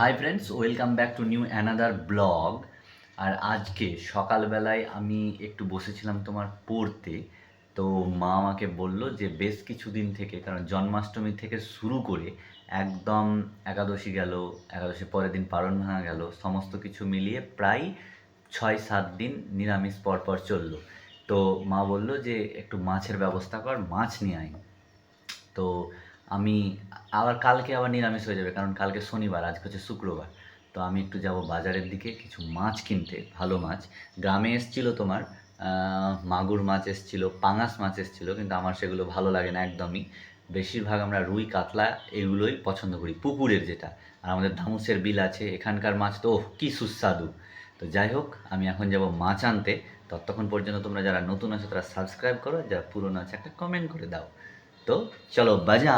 Hi friends welcome back to new another blog আর আজকে সকালবেলায় আমি একটু বসেছিলাম তোমার পড়তে। তো মা আমাকে বলল যে বেশ কিছুদিন থেকে, কারণ জন্মাষ্টমী থেকে শুরু করে একদম একাদশী গেল, একাদশী পরের দিন পারণ ভাঙা গেল, সমস্ত কিছু মিলিয়ে প্রায় ছয় সাত দিন নিরামিষ পরপর চলল। তো মা বলল যে একটু মাছের ব্যবস্থা কর, মাছ নিয়ে আয়। তো আমি, আবার কালকে আবার নিরামিষ হয়ে যাবে, কারণ কালকে শনিবার, আজকে হচ্ছে শুক্রবার। তো আমি একটু যাব বাজারের দিকে, কিছু মাছ কিনতে, ভালো মাছ। গ্রামে এসছিল তোমার মাগুর মাছ এসছিল, পাঙাশ মাছ এসছিল, কিন্তু আমার সেগুলো ভালো লাগে না একদমই। বেশিরভাগ আমরা রুই, কাতলা এগুলোই পছন্দ করি, পুকুরের যেটা। আর আমাদের ধামুসের বিল আছে, এখানকার মাছ তো কী সুস্বাদু। তো যাই হোক, আমি এখন যাব মাছ আনতে। ততক্ষণ পর্যন্ত তোমরা যারা নতুন আছো, তারা সাবস্ক্রাইব করো, যারা পুরনো আছে, একটা কমেন্ট করে দাও। তো চলো বাজা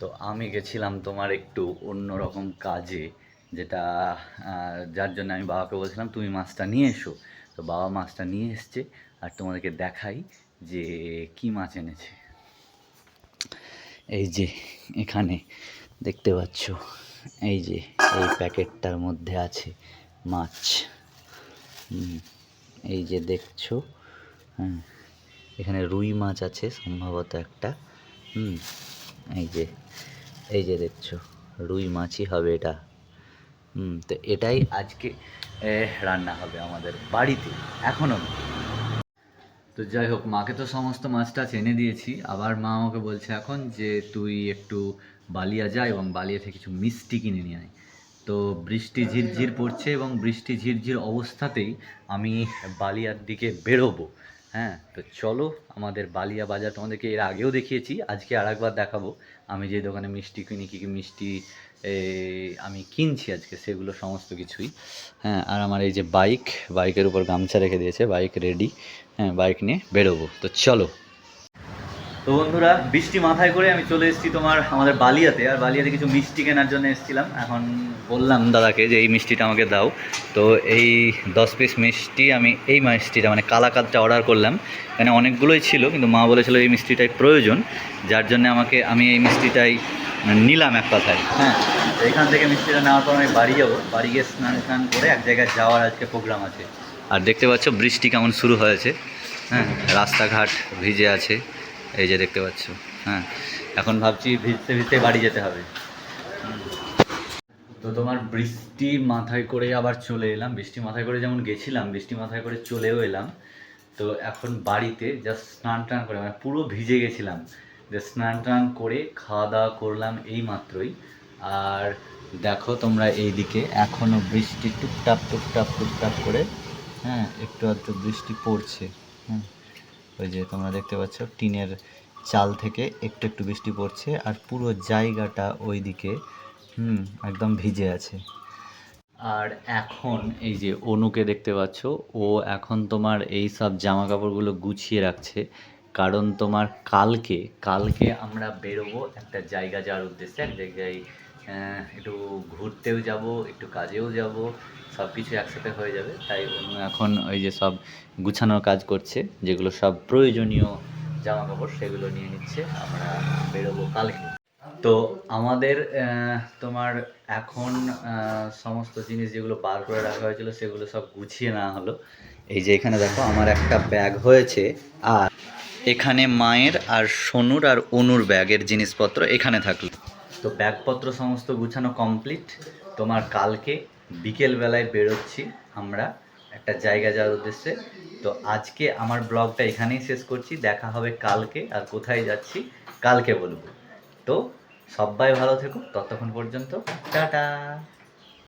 তো আমি গেছিলাম তোমার একটু অন্যরকম কাজে, যেটা যার জন্য আমি বাবাকে বলছিলাম, তুমি মাছটা নিয়ে এসো। তো বাবা মাছটা নিয়ে এসছে আর তোমাদেরকে দেখাই যে কি মাছ এনেছে। এই যে, এখানে দেখতে পাচ্ছ, এই যে, এই প্যাকেটটার মধ্যে আছে মাছ। এই যে দেখছ হ্যাঁ এখানে রুই মাছ আছে সম্ভবত একটা। হুম, এই যে এই যে দেখছ, রুই মাছই হবে এটা। হুম, তো এটাই আজকে রান্না হবে আমাদের বাড়িতে এখনও তো যাই হোক, মাকে তো সমস্ত মাছটা চেনে দিয়েছি। আবার মা আমাকে বলছে এখন যে তুই একটু বালিয়া যা এবং বালিয়া থেকে কিছু মিষ্টি কিনে নিয়ে আয়। তো বৃষ্টি ঝিরঝির পড়ছে এবং বৃষ্টি ঝিরঝির অবস্থাতেই আমি বালিয়ার দিকে বেরোবো। হ্যাঁ তো চলো আমাদের বালিয়া বাজার তোমাদেরকে এর আগেও দেখিয়েছি, আজকে আর একবার দেখাবো। আমি যে দোকানে মিষ্টি কিনি, কী কী মিষ্টি আমি কিনছি আজকে, সেগুলো সমস্ত কিছুই। হ্যাঁ আর আমার এই যে বাইক, বাইকের উপর গামছা রেখে দিয়েছে, বাইক রেডি হ্যাঁ বাইক নিয়ে বেরোবো। তো চলো। তো বন্ধুরা বৃষ্টি মাথায় করে আমি চলে এসেছি তোমার আমাদের বালিয়াতে। আর বালিয়াতে কিছু মিষ্টি কেনার জন্য এসেছিলাম। এখন বললাম দাদাকে যে এই মিষ্টিটা আমাকে দাও। তো এই দশ পিস মিষ্টি আমি এই মিষ্টিটা মানে কালাকাতটা অর্ডার করলাম। এখানে অনেকগুলোই ছিল কিন্তু মা বলেছিল এই মিষ্টিটাই প্রয়োজন। যার জন্য আমাকে আমি এই মিষ্টিটাই নিলাম এক কথায়। হ্যাঁ এখান থেকে মিষ্টিটা নেওয়ার পর আমি বাড়ি যাব। বাড়ি গিয়ে স্নান স্নান করে এক জায়গায় যাওয়ার আজকে প্রোগ্রাম আছে। আর দেখতে পাচ্ছ বৃষ্টি কেমন শুরু হয়েছে। হ্যাঁ রাস্তাঘাট ভিজে আছে। এই যে দেখতে পাচ্ছ হ্যাঁ। এখন ভাবছি ভিজতে ভিজতে বাড়ি যেতে হবে। তো তোমার বৃষ্টি মাথায় করে আবার চলে এলাম। বৃষ্টি মাথায় করে যেমন গেছিলাম, বৃষ্টি মাথায় করে চলেও এলাম। তো এখন বাড়িতে জাস্ট স্নান টান করে মানে পুরো ভিজে গেছিলাম। যে স্নান টান করে খাওয়া দাওয়া করলাম এই মাত্রই। আর দেখো তোমরা এই দিকে এখনও বৃষ্টি টুকটাপ টুকটাপ টুকটাপ করে হ্যাঁ একটু আধটু বৃষ্টি পড়ছে হ্যাঁ। ওই যে তোমরা দেখতে পাচ্ছ, টিনের চাল থেকে একটু একটু বৃষ্টি পড়ছে আর পুরো জায়গাটা ওইদিকে, হুম, একদম ভিজে আছে। আর এখন এই যে অনুকে দেখতে পাচ্ছ, ও এখন তোমার এই সব জামা কাপড়গুলো গুছিয়ে রাখছে। কারণ তোমার কালকে কালকে আমরা বেরোবো একটা জায়গা যাওয়ার উদ্দেশ্যে, এক জায়গায় একটু ঘুরতেও যাব, একটু কাজেও যাব সব কিছু একসাথে হয়ে যাবে। তাই অনু এখন ওই যে সব গুছানোর কাজ করছে, যেগুলো সব প্রয়োজনীয় জামা কাপড় সেগুলো নিয়ে নিচ্ছে, আমরা বেরোবো কালকে। তো আমাদের তোমার এখন সমস্ত জিনিস যেগুলো বার করে রাখা হয়েছিল সেগুলো সব গুছিয়ে নেওয়া হলো। এই যে এখানে দেখো, আমার একটা ব্যাগ হয়েছে, আর এখানে মায়ের আর সোনুর আর অনুর ব্যাগের জিনিসপত্র এখানে থাকল। তো ব্যাগপত্র সমস্ত গুছানো কমপ্লিট তোমার কালকে বিকেলবেলায় বেরোচ্ছি আমরা একটা জায়গা যাওয়ার উদ্দেশ্যে। তো আজকে আমার ব্লগটা এখানেই শেষ করছি, দেখা হবে কালকে আর কোথায় যাচ্ছি কালকে বলব। তো সবাই ভালো থেকো, ততক্ষণ পর্যন্ত, টাটা।